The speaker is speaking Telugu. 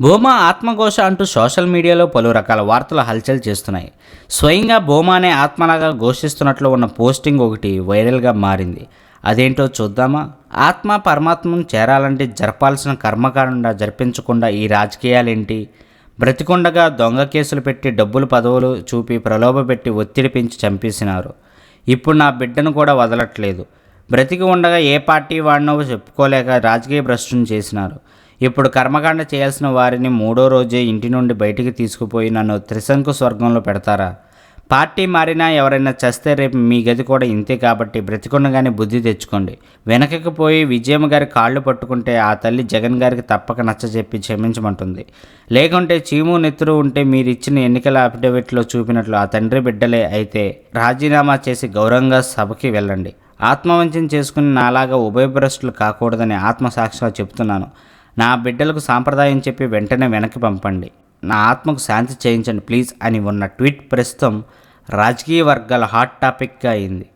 భూమా ఆత్మఘోష అంటూ సోషల్ మీడియాలో పలు రకాల వార్తలు హల్చల్ చేస్తున్నాయి. స్వయంగా భూమా అనే ఆత్మలాగా ఘోషిస్తున్నట్లు ఉన్న పోస్టింగ్ ఒకటి వైరల్గా మారింది. అదేంటో చూద్దామా? ఆత్మ పరమాత్మను చేరాలంటే జరపాల్సిన కర్మకాండ జరిపించకుండా ఈ రాజకీయాలేంటి? బ్రతికుండగా దొంగ కేసులు పెట్టి డబ్బులు పదవులు చూపి ప్రలోభపెట్టి ఒత్తిడి పెంచి చంపేసినారు. ఇప్పుడు నా బిడ్డను కూడా వదలట్లేదు. బ్రతికి ఉండగా ఏ పార్టీ వాడినో చెప్పుకోలేక రాజకీయ భ్రష్టుని చేసినారు. ఇప్పుడు కర్మకాండ చేయాల్సిన వారిని మూడో రోజే ఇంటి నుండి బయటికి తీసుకుపోయి నన్ను త్రిశంకు స్వర్గంలో పెడతారా? పార్టీ మారినా ఎవరైనా చస్తే రేపు మీ గది కూడా ఇంతే కాబట్టి బ్రతికుండగానే బుద్ధి తెచ్చుకోండి. వెనకకి పోయి విజయమ్మ గారి కాళ్ళు పట్టుకుంటే ఆ తల్లి జగన్ గారికి తప్పక నచ్చజెప్పి క్షమించమంటుంది. లేకుంటే చీము నెత్తురు ఉంటే మీరు ఇచ్చిన ఎన్నికల అఫిడవిట్లో చూపినట్లు ఆ తండ్రి బిడ్డలే అయితే రాజీనామా చేసి గౌరవంగా సభకి వెళ్ళండి. ఆత్మవంచన చేసుకుని నాలాగా ఉభయభ్రష్టులు కాకూడదని ఆత్మసాక్షిగా చెప్తున్నాను. నా బిడ్డలకు సాంప్రదాయం చెప్పి వెంటనే వెనక్కి పంపండి. నా ఆత్మకు శాంతి చేయించండి ప్లీజ్ అని ఉన్న ట్వీట్ ప్రస్తుతం రాజకీయ వర్గాల హాట్ టాపిక్గా అయింది.